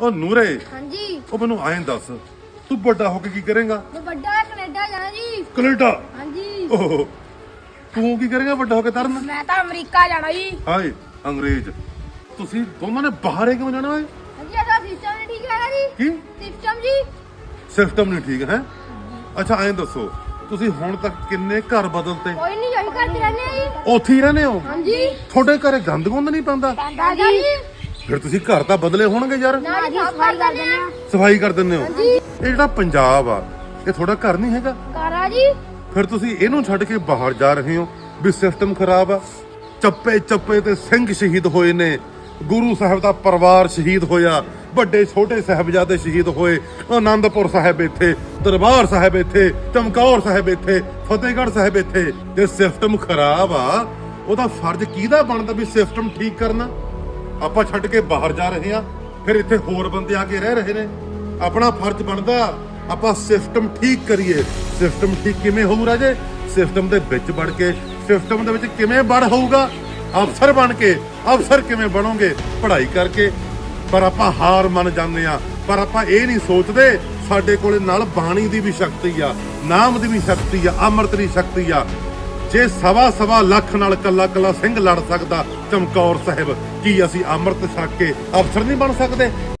ਉਹ ਨੂਰੇ ਹਾਂਜੀ। ਉਹ ਮੈਨੂੰ ਐਂ ਦੱਸ ਤੂੰ ਵੱਡਾ ਹੋ ਕੇ ਕੀ ਕਰੇਗਾ? ਮੈਂ ਵੱਡਾ ਕੈਨੇਡਾ ਜਾਣਾ ਜੀ। ਕੈਨੇਡਾ? ਹਾਂਜੀ। ਓਹ ਤੂੰ ਕੀ ਕਰੇਗਾ ਵੱਡਾ ਹੋ ਕੇ ਤਰਨ? ਮੈਂ ਤਾਂ ਅਮਰੀਕਾ ਜਾਣਾ ਜੀ। ਹਾਏ ਅੰਗਰੇਜ਼। ਤੁਸੀਂ ਦੋਨਾਂ ਨੇ ਬਾਹਰ ਹੀ ਕਿਉਂ ਜਾਣਾ ਓਏ ਹਾਂਜੀ ਇਹਦਾ ਸਿਸਟਮ ਨਹੀਂ ਠੀਕ ਹੈਗਾ ਜੀ। ਕੀ? ਸਿਸਟਮ ਜੀ। ਸਿਸਟਮ ਨਹੀਂ ਠੀਕ ਹੈ? ਅੱਛਾ ਐਂ ਦੱਸੋ ਤੁਸੀਂ ਹੁਣ ਤੱਕ ਕਿੰਨੇ ਘਰ ਬਦਲਤੇ? ਕੋਈ ਨਹੀਂ ਅਸੀਂ ਕਰਦੇ ਰਹਿੰਦੇ ਆ ਜੀ। ਉੱਥੇ ਹੀ ਰਹਿੰਦੇ ਹੋ? ਹਾਂਜੀ। ਤੁਹਾਡੇ ਘਰੇ ਗੰਦ ਗੁੰਦ ਨਹੀਂ ਪੈਂਦਾ? ਦਾਦਾ ਜੀ। ਫਿਰ ਤੁਸੀਂ ਘਰ ਤਾਂ ਬਦਲੇ ਹੋਣਗੇ ਯਾਰ। ਸਫ਼ਾਈ ਕਰ ਦਿੰਦੇ ਆ। ਸਫ਼ਾਈ ਕਰ ਦਿੰਦੇ ਹੋ। ਹਾਂਜੀ। ਇਹ ਜਿਹੜਾ ਪੰਜਾਬ ਆ ਇਹ ਤੁਹਾਡਾ ਘਰ ਨਹੀਂ ਹੈਗਾ? ਕਾਰਾ ਜੀ। ਫਿਰ ਤੁਸੀਂ ਇਹਨੂੰ ਛੱਡ ਕੇ ਬਾਹਰ ਜਾ ਰਹੇ ਹੋ ਵੀ ਸਿਸਟਮ ਖਰਾਬ ਆ। ਚੱਪੇ ਚੱਪੇ ਤੇ ਸਿੰਘ ਸ਼ਹੀਦ ਹੋਏ ਨੇ। ਗੁਰੂ ਸਾਹਿਬ ਦਾ ਪਰਿਵਾਰ ਸ਼ਹੀਦ ਹੋਇਆ। ਵੱਡੇ ਛੋਟੇ ਸਾਹਿਬਜ਼ਾਦੇ ਸ਼ਹੀਦ ਹੋਏ। ਆਨੰਦਪੁਰ ਸਾਹਿਬ ਇੱਥੇ ਦਰਬਾਰ ਸਾਹਿਬ ਇੱਥੇ ਚਮਕੌਰ ਸਾਹਿਬ ਇੱਥੇ ਫਤਿਹਗੜ੍ਹ ਸਾਹਿਬ ਇੱਥੇ। ਜੇ ਸਿਸਟਮ ਖਰਾਬ ਆ ਉਹਦਾ ਫਰਜ਼ ਕਿਹਦਾ ਬਣਦਾ ਵੀ ਸਿਸਟਮ ਠੀਕ ਕਰਨਾ? ਆਪਾਂ ਛੱਡ ਕੇ ਬਾਹਰ ਜਾ ਰਹੇ ਆ ਫਿਰ ਇੱਥੇ ਹੋਰ ਬੰਦੇ ਆ ਕੇ ਰਹਿ ਰਹੇ ਨੇ। ਆਪਣਾ ਫਰਜ਼ ਬਣਦਾ, ਆਪਾਂ ਸਿਸਟਮ ਠੀਕ ਕਰੀਏ। ਸਿਸਟਮ ਠੀਕ ਕਿਵੇਂ ਹੋਊ ਰਾਜੇ? ਸਿਸਟਮ ਦੇ ਵਿੱਚ ਵੜ ਕੇ ਸਿਸਟਮ ਦੇ ਵਿੱਚ ਕਿਵੇਂ ਵੜ ਹੋਊਗਾ? ਅਫਸਰ ਬਣ ਕੇ, ਅਫਸਰ ਕਿਵੇਂ ਬਣੋਗੇ? ਪੜ੍ਹਾਈ ਕਰਕੇ। ਪਰ ਆਪਾਂ ਹਾਰ ਮੰਨ ਜਾਂਦੇ ਆ ਪਰ ਆਪਾਂ ਇਹ ਨਹੀਂ ਸੋਚਦੇ, ਸਾਡੇ ਕੋਲੇ ਨਾਲ ਬਾਣੀ ਦੀ ਵੀ ਸ਼ਕਤੀ ਆ, ਨਾਮ ਦੀ ਵੀ ਸ਼ਕਤੀ ਆ, ਅੰਮ੍ਰਿਤ ਦੀ ਸ਼ਕਤੀ ਆ। ਜੇ ਸਵਾ ਸਵਾ ਲੱਖ ਨਾਲ ਕੱਲਾ ਕੱਲਾ ਸਿੰਘ ਲੜ ਸਕਦਾ, ਚਮਕੌਰ ਸਾਹਿਬ, ਕੀ ਅਸੀਂ ਅੰਮ੍ਰਿਤ ਛਕ ਕੇ ਅਫਸਰ ਨਹੀਂ ਬਣ ਸਕਦੇ?